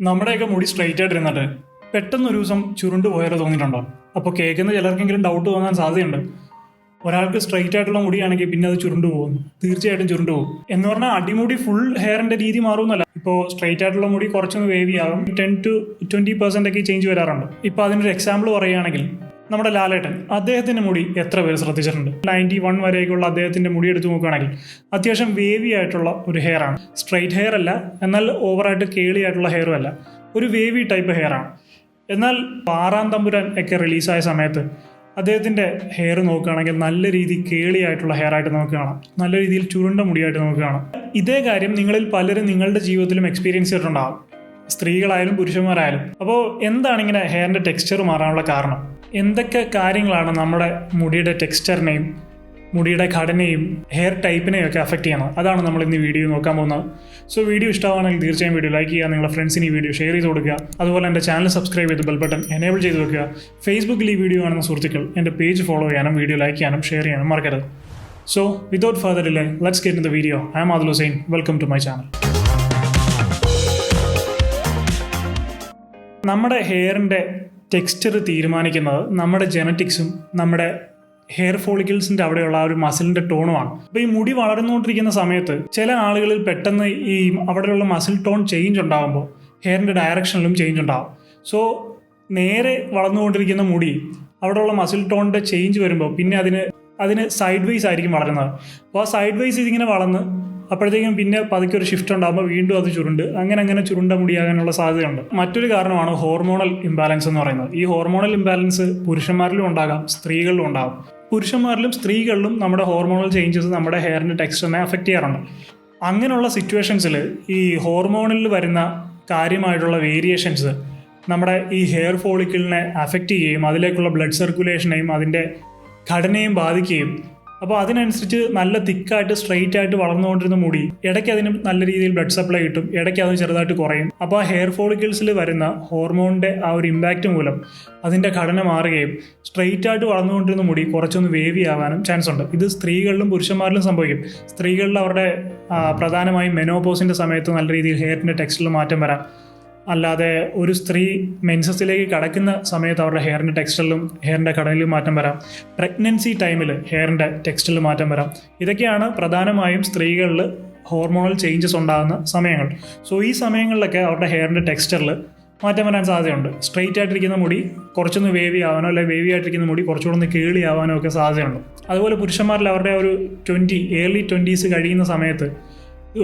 നമ്മുടെയൊക്കെ മുടി സ്ട്രൈറ്റ് ആയിട്ട് ഇരുന്നിട്ട് പെട്ടെന്ന് ഒരു ദിവസം ചുരുണ്ട് പോയാലോ തോന്നിയിട്ടുണ്ടോ? അപ്പോൾ കേൾക്കുന്ന ചിലർക്കെങ്കിലും ഡൗട്ട് തോന്നാൻ സാധ്യതയുണ്ട്. ഒരാൾക്ക് സ്ട്രൈറ്റ് ആയിട്ടുള്ള മുടിയാണെങ്കിൽ പിന്നെ അത് ചുരുണ്ട് പോകും. തീർച്ചയായിട്ടും ചുരുണ്ട് പോകും. എന്ന് പറഞ്ഞാൽ അടിമുടി ഫുൾ ഹെയറിന്റെ രീതി മാറുമെന്നല്ല ഇപ്പോൾ സ്ട്രൈറ്റ് ആയിട്ടുള്ള മുടി കുറച്ചൊന്ന് വേവി ആകും. ടെൻ ടു ട്വന്റി പെർസെന്റ് ഒക്കെ ചേഞ്ച് വരാറുണ്ട്. ഇപ്പോൾ അതിനൊരു എക്സാമ്പിൾ പറയുകയാണെങ്കിൽ നമ്മുടെ ലാലേട്ടൻ അദ്ദേഹത്തിന്റെ മുടി എത്ര പേര് ശ്രദ്ധിച്ചിട്ടുണ്ട്? നയന്റി വൺ വരെയൊക്കെയുള്ള അദ്ദേഹത്തിന്റെ മുടി എടുത്തു നോക്കുകയാണെങ്കിൽ അത്യാവശ്യം വേവി ആയിട്ടുള്ള ഒരു ഹെയർ ആണ്. സ്ട്രൈറ്റ് ഹെയർ അല്ല എന്നാൽ ഓവറായിട്ട് കേളി ആയിട്ടുള്ള ഹെയറും അല്ല. ഒരു വേവി ടൈപ്പ് ഹെയർ ആണ്. എന്നാൽ പാറാം തമ്പുരാൻ ഒക്കെ റിലീസായ സമയത്ത് അദ്ദേഹത്തിന്റെ ഹെയർ നോക്കുകയാണെങ്കിൽ നല്ല രീതിയിൽ കേളിയായിട്ടുള്ള ഹെയർ ആയിട്ട് നമുക്ക് കാണാം. നല്ല രീതിയിൽ ചുരുണ്ട മുടിയായിട്ട് നമുക്ക് കാണാം. ഇതേ കാര്യം നിങ്ങളിൽ പലരും നിങ്ങളുടെ ജീവിതത്തിലും എക്സ്പീരിയൻസ് ചെയ്തിട്ടുണ്ടാകും സ്ത്രീകളായാലും പുരുഷന്മാരായാലും. അപ്പോൾ എന്താണ് ഇങ്ങനെ ഹെയറിന്റെ ടെക്സ്ചർ മാറാനുള്ള കാരണം? എന്തൊക്കെ കാര്യങ്ങളാണ് നമ്മുടെ മുടിയുടെ ടെക്സ്ചറിനെയും മുടിയുടെ ഘടനയും ഹെയർ ടൈപ്പിനെയും ഒക്കെ അഫക്റ്റ് ചെയ്യണം അതാണ് നമ്മൾ ഇന്ന് വീഡിയോ നോക്കാൻ പോകുന്നത്. സോ വീഡിയോ ഇഷ്ടമാണെങ്കിൽ തീർച്ചയായും വീഡിയോ ലൈക്ക് ചെയ്യുക നിങ്ങളുടെ ഫ്രണ്ട്സിന് ഈ വീഡിയോ ഷെയർ ചെയ്ത് കൊടുക്കുക. അതുപോലെ എന്റെ ചാനൽ സബ്സ്ക്രൈബ് ചെയ്ത് ബെൽ ബട്ടൺ എനേബിൾ ചെയ്ത് വെക്കുക. ഫേസ്ബുക്കിൽ ഈ വീഡിയോ കാണുന്ന സുഹൃത്തുക്കൾ എന്റെ പേജ് ഫോളോ ചെയ്യാനും വീഡിയോ ലൈക്ക് ചെയ്യാനും ഷെയർ ചെയ്യാനും മറക്കരുത്. So without further delay let's get in the video I am Adul Hussain welcome to my channel നമ്മുടെ ഹെയറിന്റെ ടെക്സ്ചർ തീരുമാനിക്കുന്നത് നമ്മുടെ ജനറ്റിക്സും നമ്മുടെ ഹെയർ ഫോളിക്കിൾസിന്റെ അവിടെയുള്ള ആ ഒരു മസിലിന്റെ ടോണുമാണ് അപ്പോൾ ഈ മുടി വളർന്നുകൊണ്ടിരിക്കുന്ന സമയത്ത് ചില ആളുകളിൽ പെട്ടെന്ന് ഈ അവിടെയുള്ള മസിൽ ടോൺ ചേഞ്ച് ഉണ്ടാകുമ്പോൾ ഹെയറിന്റെ ഡയറക്ഷനിലും ചേഞ്ച് ഉണ്ടാകും സോ നേരെ വളർന്നുകൊണ്ടിരിക്കുന്ന മുടി അവിടെയുള്ള മസിൽ ടോണിന്റെ ചേഞ്ച് വരുമ്പോൾ പിന്നെ അതിന് അതിന് സൈഡ് വൈസ് ആയിരിക്കും വളരുന്നത്. അപ്പോൾ ആ സൈഡ് വൈസ് ഇതിങ്ങനെ വളർന്ന് അപ്പോഴത്തേക്കും പിന്നെ പതുക്കെ ഒരു ഷിഫ്റ്റ് ഉണ്ടാകുമ്പോൾ വീണ്ടും അത് ചുരുണ്ട്. അങ്ങനെ അങ്ങനെ ചുരുണ്ട മുടിയാകാനുള്ള സാധ്യതയുണ്ട്. മറ്റൊരു കാരണമാണ് ഹോർമോണൽ ഇംബാലൻസ് എന്ന് പറയുന്നത്. ഈ ഹോർമോണൽ ഇംബാലൻസ് പുരുഷന്മാരിലും ഉണ്ടാകാം സ്ത്രീകളിലും ഉണ്ടാകും. പുരുഷന്മാരിലും സ്ത്രീകളിലും നമ്മുടെ ഹോർമോണൽ ചേഞ്ചസ് നമ്മുടെ ഹെയറിന്റെ ടെക്സ്ചറിനെ അഫക്റ്റ് ചെയ്യാറുണ്ട്. അങ്ങനെയുള്ള സിറ്റുവേഷൻസിൽ ഈ ഹോർമോണിൽ വരുന്ന കാര്യമായിട്ടുള്ള വേരിയേഷൻസ് നമ്മുടെ ഈ ഹെയർ ഫോളിക്കിളിനെ അഫക്റ്റ് ചെയ്യുകയും അതിലേക്കുള്ള ബ്ലഡ് സർക്കുലേഷനെയും അതിന്റെ ഘടനയും ബാധിക്കുകയും അപ്പോൾ അതിനനുസരിച്ച് നല്ല തിക്കായിട്ട് സ്ട്രെയിറ്റ് ആയിട്ട് വളർന്നുകൊണ്ടിരുന്ന മുടി ഇടയ്ക്ക് അതിന് നല്ല രീതിയിൽ ബ്ലഡ് സപ്ലൈ കിട്ടും ഇടയ്ക്ക് അത് ചെറുതായിട്ട് കുറയും. അപ്പോൾ ആ ഹെയർ ഫോളിക്കിൾസിൽ വരുന്ന ഹോർമോണിന്റെ ആ ഒരു ഇമ്പാക്റ്റ് മൂലം അതിന്റെ ഘടന മാറുകയും സ്ട്രെയിറ്റ് ആയിട്ട് വളർന്നുകൊണ്ടിരുന്ന മുടി കുറച്ചൊന്ന് വേവി ആവാനും ചാൻസ് ഉണ്ട്. ഇത് സ്ത്രീകളിലും പുരുഷന്മാരിലും സംഭവിക്കും. സ്ത്രീകളിൽ അവരുടെ പ്രധാനമായും മെനോപോസിന്റെ സമയത്ത് നല്ല രീതിയിൽ ഹെയറിന്റെ ടെക്സ്റ്റിൽ മാറ്റം വരാം. അല്ലാതെ ഒരു സ്ത്രീ മെൻസസിലേക്ക് കടക്കുന്ന സമയത്ത് അവരുടെ ഹെയറിന്റെ ടെക്സ്റ്റലിലും ഹെയറിന്റെ ഘടനയിലും മാറ്റം വരാം. പ്രഗ്നൻസി ടൈമിൽ ഹെയറിന്റെ ടെക്സ്റ്റലിൽ മാറ്റം വരാം. ഇതൊക്കെയാണ് പ്രധാനമായും സ്ത്രീകളിൽ ഹോർമോണൽ ചേഞ്ചസ് ഉണ്ടാകുന്ന സമയങ്ങൾ. സോ ഈ സമയങ്ങളിലൊക്കെ അവരുടെ ഹെയറിന്റെ ടെക്സ്ചറിൽ മാറ്റം വരാൻ സാധ്യതയുണ്ട്. സ്ട്രെയിറ്റ് ആയിട്ടിരിക്കുന്ന മുടി കുറച്ചൊന്ന് വേവി ആവാനോ അല്ലെങ്കിൽ വേവി ആയിട്ടിരിക്കുന്ന മുടി കുറച്ചുകൂടെ ഒന്ന് കേളി ആവാനോ ഒക്കെ സാധ്യതയുണ്ട്. അതുപോലെ പുരുഷന്മാരിൽ അവരുടെ ഒരു ട്വന്റി ഏർലി ട്വന്റീസ് കഴിയുന്ന സമയത്ത്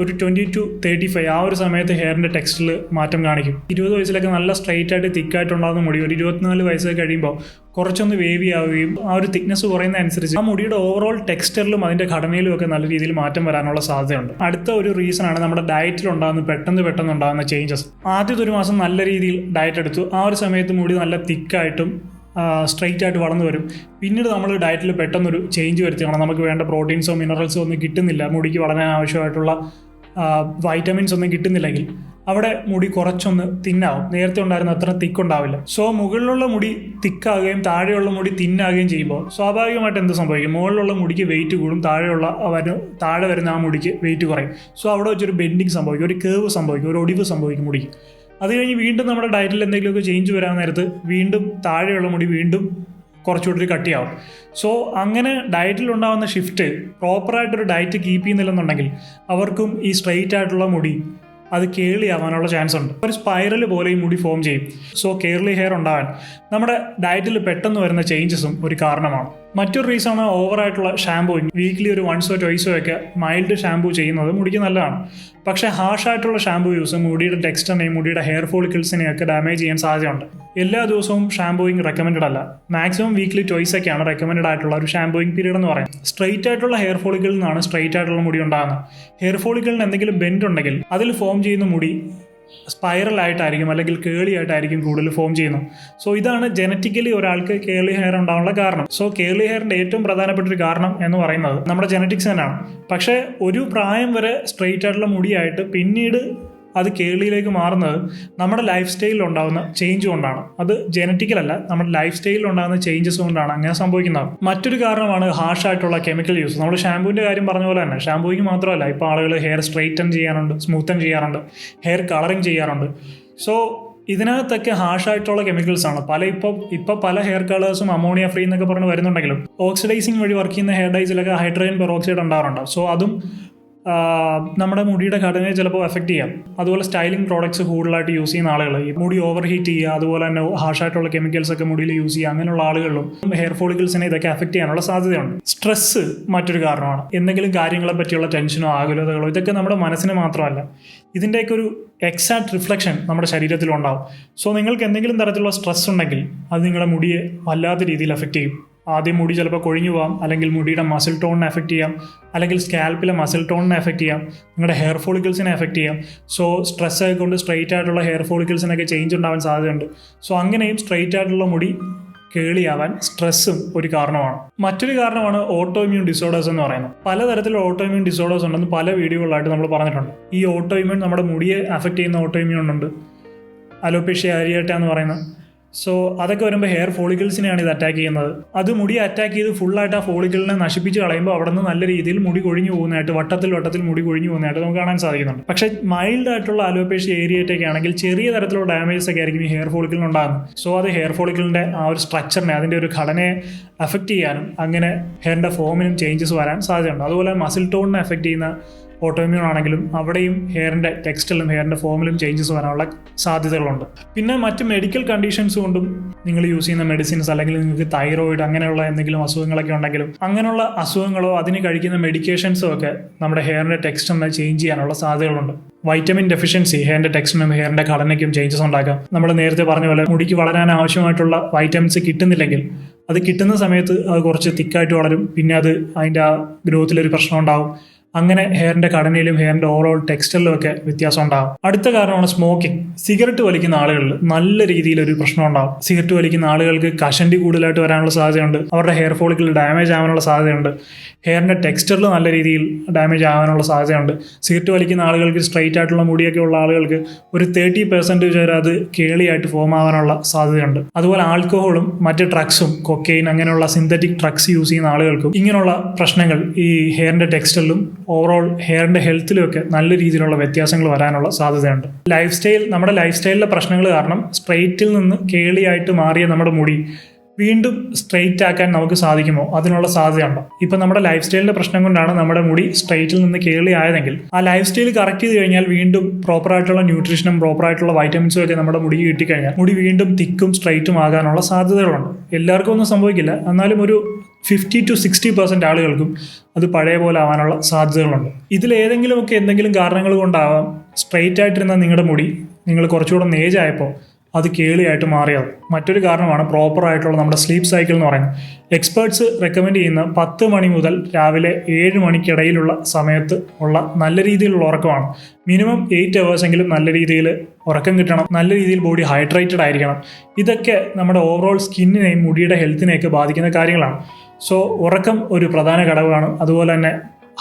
ഒരു ട്വന്റി ടു തേർട്ടി ഫൈവ് ആ ഒരു സമയത്ത് ഹെയറിന്റെ ടെക്സ്റ്റിൽ മാറ്റം കാണിക്കും. ഇരുപത് വയസ്സിലൊക്കെ നല്ല സ്ട്രൈറ്റ് ആയിട്ട് തിക്കായിട്ടുണ്ടാകുന്ന മുടി ഒരു ഇരുപത്തിനാല് വയസ്സൊക്കെ കഴിയുമ്പോൾ കുറച്ചൊന്ന് വേവി ആവുകയും ആ ഒരു തിക്നെസ് കുറയുന്ന അനുസരിച്ച് ആ മുടിയുടെ ഓവറോൾ ടെക്സ്ചറിലും അതിന്റെ ഘടനയിലും ഒക്കെ നല്ല രീതിയിൽ മാറ്റം വരാനുള്ള സാധ്യതയുണ്ട്. അടുത്ത ഒരു റീസൺ ആണ് നമ്മുടെ ഡയറ്റിൽ ഉണ്ടാകുന്ന പെട്ടെന്ന് പെട്ടെന്ന് ഉണ്ടാകുന്ന ചേഞ്ചസ് ആദ്യത്തെ ഒരു മാസം നല്ല രീതിയിൽ ഡയറ്റ് എടുത്തു. ആ ഒരു സമയത്ത് മുടി നല്ല തിക്കായിട്ടും സ്ട്രെയിറ്റ് ആയിട്ട് വളർന്നു വരും. പിന്നീട് നമ്മൾ ഡയറ്റിൽ പെട്ടെന്നൊരു ചേഞ്ച് വരുത്തുകയാണ് നമുക്ക് വേണ്ട പ്രോട്ടീൻസോ മിനറൽസോ ഒന്നും കിട്ടുന്നില്ല. മുടിക്ക് വളരാൻ ആവശ്യമായിട്ടുള്ള വൈറ്റമിൻസ് ഒന്നും കിട്ടുന്നില്ലെങ്കിൽ അവിടെ മുടി കുറച്ചൊന്ന് തിന്നാവും. നേരത്തെ ഉണ്ടായിരുന്ന അത്ര തിക്കുണ്ടാവില്ല സോ മുകളിലുള്ള മുടി തിക്കാകുകയും താഴെയുള്ള മുടി തിന്നാകുകയും ചെയ്യുമ്പോൾ സ്വാഭാവികമായിട്ട് എന്ത് സംഭവിക്കും? മുകളിലുള്ള മുടിക്ക് വെയിറ്റ് കൂടും. താഴെയുള്ള വരും താഴെ വരുന്ന ആ മുടിക്ക് വെയിറ്റ് കുറയും. സോ അവിടെ വെച്ചൊരു ബെൻഡിങ് സംഭവിക്കും. ഒരു കേവ് സംഭവിക്കും. ഒരു ഒടിവ് സംഭവിക്കും മുടിക്ക്. അത് കഴിഞ്ഞ് വീണ്ടും നമ്മുടെ ഡയറ്റിൽ എന്തെങ്കിലുമൊക്കെ ചേഞ്ച് വരാൻ നേരത്ത് വീണ്ടും താഴെയുള്ള മുടി വീണ്ടും കുറച്ചുകൂടി കട്ടിയാവും. സോ അങ്ങനെ ഡയറ്റിൽ ഉണ്ടാകുന്ന ഷിഫ്റ്റ് പ്രോപ്പറായിട്ടൊരു ഡയറ്റ് കീപ്പ് ചെയ്യുന്നില്ലെന്നുണ്ടെങ്കിൽ അവർക്കും ഈ സ്ട്രെയിറ്റ് ആയിട്ടുള്ള മുടി അത് കേളി ആവാനുള്ള ചാൻസ് ഉണ്ട്. ഒരു സ്പൈറൽ പോലെ ഈ മുടി ഫോം ചെയ്യും. സോ കേർലി ഹെയർ ഉണ്ടാവാൻ നമ്മുടെ ഡയറ്റിൽ പെട്ടെന്ന് വരുന്ന ചേഞ്ചസും ഒരു കാരണമാണ്. മറ്റൊരു റീസൺ ഓവറായിട്ടുള്ള ഷാമ്പൂയിങ് വീക്ക്ലി ഒരു വൺസോ ട്വൈസോ ഒക്കെ മൈൽഡ് ഷാമ്പൂ ചെയ്യുന്നത് മുടിക്ക് നല്ലതാണ്. പക്ഷേ ഹാർഷായിട്ടുള്ള ഷാമ്പൂ യൂസ് മുടിയുടെ ടെക്സ്റ്ററിനെയും മുടിയുടെ ഹെയർ ഫോളിക്കിൾസിനെയും ഒക്കെ ഡാമേജ് ചെയ്യാൻ സാധ്യതയുണ്ട്. എല്ലാ ദിവസവും ഷാമ്പൂയിങ് റെക്കമെൻഡ് അല്ല. മാക്സിമം വീക്ക്ലി ട്വൈസ് ഒക്കെയാണ് റെക്കമെൻഡ് ആയിട്ടുള്ള ഒരു ഷാമ്പൂയിങ് പീരീഡ് എന്ന് പറയാം സ്ട്രെയിറ്റ് ആയിട്ടുള്ള ഹെയർ ഫോളിക്കിൾ നിന്നാണ് സ്ട്രെയിറ്റ് ആയിട്ടുള്ള മുടി ഉണ്ടാകുന്നത്. ഹെയർ ഫോളിക്കിളിന് എന്തെങ്കിലും ബെൻഡ് ഉണ്ടെങ്കിൽ അതിൽ ഫോം ചെയ്യുന്ന മുടി സ്പൈറൽ ആയിട്ടായിരിക്കും അല്ലെങ്കിൽ കേളി ആയിട്ടായിരിക്കും കൂടുതൽ ഫോം ചെയ്യുന്നത്. സോ ഇതാണ് ജനറ്റിക്കലി ഒരാൾക്ക് കേളി ഹെയർ ഉണ്ടാവാനുള്ള കാരണം. സോ കേളി ഹെയറിന്റെ ഏറ്റവും പ്രധാനപ്പെട്ട ഒരു കാരണം എന്ന് പറയുന്നത് നമ്മുടെ ജനറ്റിക്സ് തന്നെയാണ്. പക്ഷേ ഒരു പ്രായം വരെ സ്ട്രെയിറ്റ് ആയിട്ടുള്ള മുടിയായിട്ട് പിന്നീട് അത് കേളിയിലേക്ക് മാറുന്നത് നമ്മുടെ ലൈഫ് സ്റ്റൈലിൽ ഉണ്ടാകുന്ന ചേഞ്ച് കൊണ്ടാണ്. അത് ജനറ്റിക്കൽ അല്ല നമ്മുടെ ലൈഫ് സ്റ്റൈലിൽ ഉണ്ടാകുന്ന ചേഞ്ചസ് കൊണ്ടാണ് അങ്ങനെ സംഭവിക്കുന്നത്. മറ്റൊരു കാരണമാണ് ഹാർഷ് ആയിട്ടുള്ള കെമിക്കൽ യൂസ് നമ്മൾ ഷാമ്പൂവിന്റെ കാര്യം പറഞ്ഞ പോലെ തന്നെ ഷാമ്പൂയ്ക്ക് മാത്രമല്ല ഇപ്പോൾ ആളുകൾ ഹെയർ സ്ട്രെയിറ്റൻ ചെയ്യാറുണ്ട് സ്മൂത്തൻ ചെയ്യാറുണ്ട് ഹെയർ കളറിങ് ചെയ്യാറുണ്ട്. സോ ഇതിനകത്തൊക്കെ ഹാഷായിട്ടുള്ള കെമിക്കൽസ് ആണ്. പല ഇപ്പോൾ ഇപ്പോൾ പല ഹെയർ കളേഴ്സും അമോണിയ ഫ്രീ എന്നൊക്കെ പറഞ്ഞ് വരുന്നുണ്ടെങ്കിലും ഓക്സിഡൈസിങ് വഴി വർക്ക് ചെയ്യുന്ന ഹെയർ ഡൈസിലൊക്കെ ഹൈഡ്രജൻ പെറോക്സൈഡ് ഉണ്ടാവാറുണ്ട് സോ അതും നമ്മുടെ മുടിയുടെ ഘടനയെ ചിലപ്പോൾ എഫക്റ്റ് ചെയ്യാം. അതുപോലെ സ്റ്റൈലിംഗ് പ്രോഡക്ട്സ് കൂടുതലായിട്ട് യൂസ് ചെയ്യുന്ന ആളുകൾ ഈ മുടി ഓവർ ഹീറ്റ് ചെയ്യുക അതുപോലെ തന്നെ ഹാർഷായിട്ടുള്ള കെമിക്കൽസ് ഒക്കെ മുടിയിൽ യൂസ് ചെയ്യുക അങ്ങനെയുള്ള ആളുകളിലും ഹെയർ ഫോളിക്കിൾസിനെ ഇതൊക്കെ എഫക്റ്റ് ചെയ്യാനുള്ള സാധ്യതയുണ്ട്. സ്ട്രെസ്സ് മറ്റൊരു കാരണമാണ്. എന്തെങ്കിലും കാര്യങ്ങളെ പറ്റിയുള്ള ടെൻഷനോ ആകുലതകളോ ഇതൊക്കെ നമ്മുടെ മനസ്സിന് മാത്രമല്ല. ഇതിന്റെയൊക്കെ ഒരു എക്സാക്ട് റിഫ്ലക്ഷൻ നമ്മുടെ ശരീരത്തിലുണ്ടാവും. സോ നിങ്ങൾക്ക് എന്തെങ്കിലും തരത്തിലുള്ള സ്ട്രെസ് ഉണ്ടെങ്കിൽ അത് നിങ്ങളുടെ മുടിയെ വല്ലാത്ത രീതിയിൽ എഫക്റ്റ് ചെയ്യും. ആദ്യം മുടി ചിലപ്പോൾ കൊഴിഞ്ഞു പോകാം അല്ലെങ്കിൽ മുടിയുടെ മസിൽ ടോണിനെ എഫക്റ്റ് ചെയ്യാം അല്ലെങ്കിൽ സ്കാൽപ്പിലെ മസിൽ ടോണിനെ എഫക്റ്റ് ചെയ്യാം നിങ്ങളുടെ ഹെയർ ഫോളിക്കിൾസിനെ എഫക്റ്റ് ചെയ്യാം. സോ സ്ട്രെസ് ആയിക്കൊണ്ട് കൊണ്ട് സ്ട്രെയിറ്റ് ആയിട്ടുള്ള ഹെയർ ഫോളിക്കിൾസിനൊക്കെ ചേഞ്ച് ഉണ്ടാവാൻ സാധ്യതയുണ്ട്. സോ അങ്ങനെയും സ്ട്രെയിറ്റ് ആയിട്ടുള്ള മുടി കേളിയാവാൻ സ്ട്രെസ്സും ഒരു കാരണമാണ്. മറ്റൊരു കാരണമാണ് ഓട്ടോ ഇമ്മ്യൂൺ ഡിസോർഡേഴ്സ് എന്ന് പറയുന്നത്. പലതരത്തിലുള്ള ഓട്ടോ ഇമ്മ്യൂൺ ഡിസോർഡേഴ്സ് ഉണ്ടെന്ന് പല വീഡിയോകളായിട്ട് നമ്മൾ പറഞ്ഞിട്ടുണ്ട്. ഈ ഓട്ടോ ഇമ്മ്യൂൺ നമ്മുടെ മുടിയെ അഫക്റ്റ് ചെയ്യുന്ന ഓട്ടോ ഇമ്മ്യൂൺ ഉണ്ട്. അലോപേഷ്യ ആരിയേറ്റ എന്ന് പറയുന്ന സോ അതൊക്കെ വരുമ്പോൾ ഹെയർ ഫോളിക്കിൾസിനെയാണ് ഇത് അറ്റാക്ക് ചെയ്യുന്നത്. അത് മുടി അറ്റാക്ക് ചെയ്ത് ഫുള്ളായിട്ട് ആ ഫോളിക്കിളിനെ നശിപ്പിച്ച് കളയുമ്പോൾ അവിടെ നിന്ന് നല്ല രീതിയിൽ മുടി കൊഴിഞ്ഞു പോകുന്നതായിട്ട് വട്ടത്തിൽ വട്ടത്തിൽ മുടി കൊഴിഞ്ഞു പോകുന്നതായിട്ട് നമുക്ക് കാണാൻ സാധിക്കുന്നുണ്ട്. പക്ഷേ മൈൽഡ് ആയിട്ടുള്ള അലോപേഷ്യ ഏരിയയിട്ടൊക്കെ ആണെങ്കിൽ ചെറിയ തരത്തിലുള്ള ഡാമേജസ് ഒക്കെ ആയിരിക്കും ഈ ഹെയർ ഫോളിക്കിളിന് ഉണ്ടാകുന്നത്. സോ അത് ഹെയർ ഫോളിക്കിളിന്റെ ആ ഒരു സ്ട്രക്ചറിനെ അതിന്റെ ഒരു ഘടനയെ അഫക്റ്റ് ചെയ്യാനും അങ്ങനെ ഹെയറിന്റെ ഫോമിനും ചേഞ്ചസ് വരാൻ സാധ്യതയുണ്ട്. അതുപോലെ മസിൽ ടോണിനെ അഫക്റ്റ് ചെയ്യുന്ന ഓട്ടോമ്യൂൺ ആണെങ്കിലും അവിടെയും ഹെയറിന്റെ ടെക്സ്റ്റിലും ഹെയറിന്റെ ഫോമിലും ചേഞ്ചസ് വരാനുള്ള സാധ്യതകളുണ്ട്. പിന്നെ മറ്റ് മെഡിക്കൽ കണ്ടീഷൻസ് കൊണ്ടും നിങ്ങൾ യൂസ് ചെയ്യുന്ന മെഡിസിൻസ് അല്ലെങ്കിൽ നിങ്ങൾക്ക് തൈറോയിഡ് അങ്ങനെയുള്ള എന്തെങ്കിലും അസുഖങ്ങളൊക്കെ ഉണ്ടെങ്കിലും അങ്ങനെയുള്ള അസുഖങ്ങളോ അതിന് കഴിക്കുന്ന മെഡിക്കേഷൻസോ ഒക്കെ നമ്മുടെ ഹെയറിന്റെ ടെക്സ്റ്റിനെ ചേഞ്ച് ചെയ്യാനുള്ള സാധ്യതകളുണ്ട്. വൈറ്റമിൻ ഡെഫിഷ്യൻസി ഹെയറിന്റെ ടെക്സ്റ്റിനും ഹെയറിന്റെ ഘടനയ്ക്കും ചേഞ്ചസ് ഉണ്ടാക്കാം. നമ്മൾ നേരത്തെ പറഞ്ഞ പോലെ മുടിക്ക് വളരാൻ ആവശ്യമായിട്ടുള്ള വൈറ്റമിൻസ് കിട്ടുന്നില്ലെങ്കിൽ അത് കിട്ടുന്ന സമയത്ത് അത് കുറച്ച് തിക്കായിട്ട് വളരും. പിന്നെ അത് അതിന്റെ ആ ഗ്രോത്തിലൊരു പ്രശ്നം ഉണ്ടാവും. അങ്ങനെ ഹെയറിന്റെ ഘടനയിലും ഹെയറിന്റെ ഓവറോൾ ടെക്സ്റ്റൈലിലും ഒക്കെ വ്യത്യാസം ഉണ്ടാകും അടുത്ത കാരണമാണ് സ്മോക്കിംഗ് സിഗരറ്റ് വലിക്കുന്ന ആളുകളിൽ നല്ല രീതിയിൽ ഒരു പ്രശ്നം ഉണ്ടാകും സിഗരറ്റ് വലിക്കുന്ന ആളുകൾക്ക് കഷണ്ടി കൂടുതലായിട്ട് വരാനുള്ള സാധ്യതയുണ്ട്. അവരുടെ ഹെയർ ഫോളിക്കിൽ ഡാമേജ് ആവാനുള്ള സാധ്യതയുണ്ട്. ഹെയറിന്റെ ടെക്സ്ചറിൽ നല്ല രീതിയിൽ ഡാമേജ് ആവാനുള്ള സാധ്യതയുണ്ട്. സിഗരറ്റ് വലിക്കുന്ന ആളുകൾക്ക് സ്ട്രൈറ്റ് ആയിട്ടുള്ള മുടിയൊക്കെ ഉള്ള ആളുകൾക്ക് ഒരു തേർട്ടി പെർസെന്റേജ് വരെ അത് കേളിയായിട്ട് ഫോം ആവാനുള്ള സാധ്യതയുണ്ട്. അതുപോലെ ആൽക്കഹോളും മറ്റ് ഡ്രഗ്സും കൊക്കെയിൻ അങ്ങനെയുള്ള സിന്തറ്റിക് ഡ്രഗ്സ് യൂസ് ചെയ്യുന്ന ആളുകൾക്കും ഇങ്ങനെയുള്ള പ്രശ്നങ്ങൾ ഈ ഹെയറിന്റെ ടെക്സ്റ്ററിലും ഓവറോൾ ഹെയറിന്റെ ഹെൽത്തിലുമൊക്കെ നല്ല രീതിയിലുള്ള വ്യത്യാസങ്ങൾ വരാനുള്ള സാധ്യതയുണ്ട്. ലൈഫ് സ്റ്റൈൽ നമ്മുടെ ലൈഫ് സ്റ്റൈലിലെ പ്രശ്നങ്ങൾ കാരണം സ്ട്രെയിറ്റിൽ നിന്ന് കേളിയായിട്ട് മാറിയ നമ്മുടെ മുടി വീണ്ടും സ്ട്രെയിറ്റ് ആക്കാൻ നമുക്ക് സാധിക്കുമോ? അതിനുള്ള സാധ്യതയുണ്ടോ. ഇപ്പം നമ്മുടെ ലൈഫ് സ്റ്റൈലിന്റെ പ്രശ്നം കൊണ്ടാണ് നമ്മുടെ മുടി സ്ട്രെയിറ്റിൽ നിന്ന് കേളി ആയതെങ്കിൽ ആ ലൈഫ് സ്റ്റൈൽ കറക്റ്റ് ചെയ്ത് കഴിഞ്ഞാൽ വീണ്ടും പ്രോപ്പറായിട്ടുള്ള ന്യൂട്രീഷനും പ്രോപ്പറായിട്ടുള്ള വൈറ്റമിൻസും ഒക്കെ നമ്മുടെ മുടി കിട്ടിക്കഴിഞ്ഞാൽ മുടി വീണ്ടും തിക്കും സ്ട്രെയിറ്റും ആകാനുള്ള സാധ്യതകളുണ്ട്. എല്ലാവർക്കും ഒന്നും സംഭവിക്കില്ല. എന്നാലും ഒരു ഫിഫ്റ്റി ടു സിക്സ്റ്റി പെർസെന്റ് ആളുകൾക്കും അത് പഴയ പോലെ ആവാനുള്ള സാധ്യതകളുണ്ട്. ഇതിലേതെങ്കിലുമൊക്കെ എന്തെങ്കിലും കാരണങ്ങൾ കൊണ്ടാവാം സ്ട്രെയിറ്റ് ആയിട്ടിരുന്ന നിങ്ങളുടെ മുടി നിങ്ങൾ കുറച്ചുകൂടെ നേജ് ആയപ്പോൾ അത് കേളിയായിട്ട് മാറിയത് മറ്റൊരു കാരണമാണ് പ്രോപ്പർ ആയിട്ടുള്ള നമ്മുടെ സ്ലീപ്പ് സൈക്കിൾ എന്ന് പറയുന്നത്. എക്സ്പേർട്സ് റെക്കമെൻഡ് ചെയ്യുന്ന പത്ത് മണി മുതൽ രാവിലെ ഏഴ് മണിക്കിടയിലുള്ള സമയത്ത് ഉള്ള നല്ല രീതിയിലുള്ള ഉറക്കമാണ്. മിനിമം എയ്റ്റ് അവേഴ്സ് എങ്കിലും നല്ല രീതിയിൽ ഉറക്കം കിട്ടണം നല്ല രീതിയിൽ ബോഡി ഹൈഡ്രേറ്റഡ് ആയിരിക്കണം. ഇതൊക്കെ നമ്മുടെ ഓവറോൾ സ്കിന്നിനെയും മുടിയുടെ ഹെൽത്തിനെയൊക്കെ ബാധിക്കുന്ന കാര്യങ്ങളാണ്. സോ ഉറക്കം ഒരു പ്രധാന ഘടകമാണ്. അതുപോലെ തന്നെ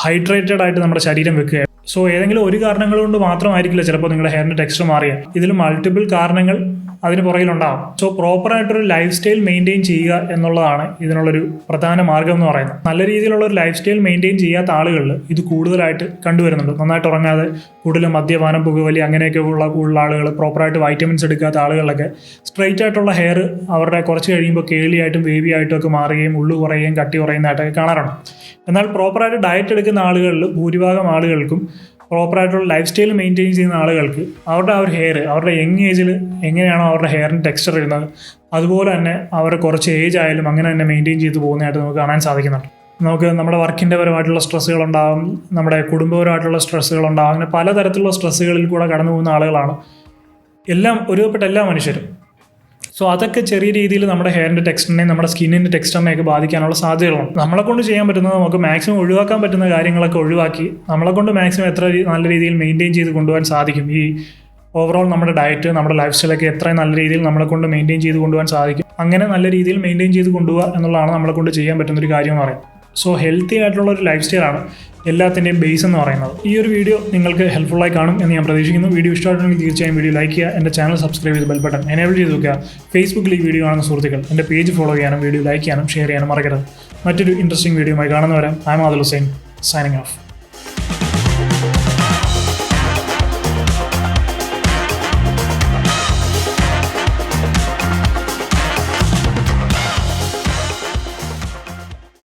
ഹൈഡ്രേറ്റഡ് ആയിട്ട് നമ്മുടെ ശരീരം വെക്കുക സോ ഏതെങ്കിലും ഒരു കാരണങ്ങൾ കൊണ്ട് മാത്രമായിരിക്കില്ല ചിലപ്പോൾ നിങ്ങളുടെ ഹെയറിന്റെ ടെക്സ്ചർ മാറിയ ഇതിൽ മൾട്ടിപ്പിൾ കാരണങ്ങൾ അതിന് പുറകിലുണ്ടാവും. സോ പ്രോപ്പറായിട്ടൊരു ലൈഫ് സ്റ്റൈൽ മെയിന്റെയിൻ ചെയ്യുക എന്നുള്ളതാണ് ഇതിനുള്ളൊരു പ്രധാന മാർഗം എന്ന് പറയുന്നത്. നല്ല രീതിയിലുള്ള ഒരു ലൈഫ് സ്റ്റൈൽ മെയിന്റെയിൻ ചെയ്യാത്ത ആളുകളിൽ ഇത് കൂടുതലായിട്ട് കണ്ടുവരുന്നുണ്ട്. നന്നായിട്ട് ഉറങ്ങാതെ കൂടുതൽ മദ്യപാനം പുകവലി അങ്ങനെയൊക്കെ ഉള്ള ഉള്ള ആളുകൾ പ്രോപ്പറായിട്ട് വൈറ്റമിൻസ് എടുക്കാത്ത ആളുകളിലൊക്കെ സ്ട്രെയിറ്റ് ആയിട്ടുള്ള ഹെയർ അവരുടെ കുറച്ച് കഴിയുമ്പോൾ കേളിയായിട്ടും വേവി ആയിട്ടും ഒക്കെ മാറുകയും ഉള്ളു കുറയുകയും കട്ടി കുറയുന്നതായിട്ടൊക്കെ കാണാറുണ്ട്. എന്നാൽ പ്രോപ്പറായിട്ട് ഡയറ്റ് എടുക്കുന്ന ആളുകളിൽ ഭൂരിഭാഗം ആളുകൾക്കും പ്രോപ്പറായിട്ടുള്ള ലൈഫ് സ്റ്റൈൽ മെയിന്റെയിൻ ചെയ്യുന്ന ആളുകൾക്ക് അവരുടെ ആ ഒരു ഹെയർ അവരുടെ യങ് ഏജിൽ എങ്ങനെയാണോ അവരുടെ ഹെയറിന്റെ ടെക്സ്ചർ വരുന്നത് അതുപോലെ തന്നെ അവരെ കുറച്ച് ഏജ് ആയാലും അങ്ങനെ തന്നെ മെയിന്റെയിൻ ചെയ്ത് പോകുന്നതായിട്ട് നമുക്ക് കാണാൻ സാധിക്കുന്നുണ്ട്. നമുക്ക് നമ്മുടെ വർക്കിന്റെ പരമായിട്ടുള്ള സ്ട്രെസ്സുകൾ ഉണ്ടാകും നമ്മുടെ കുടുംബപരമായിട്ടുള്ള സ്ട്രെസ്സുകൾ ഉണ്ടാകും അങ്ങനെ പലതരത്തിലുള്ള സ്ട്രെസ്സുകളിൽ കൂടെ കടന്നു പോകുന്ന ആളുകളാണ്. എല്ലാം ഒരുപെട്ട എല്ലാ മനുഷ്യരും. സോ അതൊക്കെ ചെറിയ രീതിയിൽ നമ്മുടെ ഹെയറിന്റെ ടെക്സ്റ്ററിനെ നമ്മുടെ സ്കിന്നിന്റെ ടെക്സ്റ്ററിനെയൊക്കെ ബാധിക്കാനുള്ള സാധ്യതകളുണ്ട്. നമ്മളെ കൊണ്ട് ചെയ്യാൻ പറ്റുന്നത് നമുക്ക് മാക്സിമം ഒഴിവാക്കാൻ പറ്റുന്ന കാര്യങ്ങളൊക്കെ ഒഴിവാക്കി നമ്മളെ കൊണ്ട് മാക്സിമം എത്ര നല്ല രീതിയിൽ മെയിന്റെയിൻ ചെയ്ത് കൊണ്ടുപോകാൻ സാധിക്കും. ഈ ഓവറോൾ നമ്മുടെ ഡയറ്റ് നമ്മുടെ ലൈഫ് സ്റ്റൈലൊക്കെ എത്രയും നല്ല രീതിയിൽ നമ്മളെ കൊണ്ട് മെയിന്റെയിൻ ചെയ്ത് കൊണ്ടുപോകാൻ സാധിക്കും. അങ്ങനെ നല്ല രീതിയിൽ മെയിന്റെയിൻ ചെയ്ത് കൊണ്ടുപോകുക എന്നുള്ളതാണ് നമ്മളെ കൊണ്ട് ചെയ്യാൻ പറ്റുന്ന ഒരു കാര്യം എന്ന് പറയുന്നത്. സോ ഹെൽത്തി ആയിട്ടുള്ള ഒരു ലൈഫ് സ്റ്റൈലാണ് എല്ലാത്തിന്റെയും ബേസ് എന്ന് പറയുന്നത്. ഈ ഒരു വീഡിയോ നിങ്ങൾക്ക് ഹെൽപ്ഫുള്ളായി കാണും എന്ന് ഞാൻ പ്രതീക്ഷിക്കുന്നു. വീഡിയോ ഇഷ്ടമായിട്ടുണ്ടെങ്കിൽ തീർച്ചയായും വീഡിയോ ലൈക്ക് ചെയ്യുക. എന്റെ ചാനൽ സബ്സ്ക്രൈബ് ചെയ്ത് ബെൽ ബട്ടൺ എനേബിൾ ചെയ്ത് വെക്കുക. ഫേസ്ബുക്കിൽ ഈ വീഡിയോ കാണുന്ന സുഹൃത്തുക്കൾ എന്റെ പേജ് ഫോളോ ചെയ്യാനും വീഡിയോ ലൈക്ക് ചെയ്യാനും ഷെയർ ചെയ്യാനും മറക്കരുത്. മറ്റൊരു ഇൻട്രസ്റ്റിംഗ് വീഡിയോ വീഡിയോയുമായി കാണുന്നവരാം I Madul Hussain signing off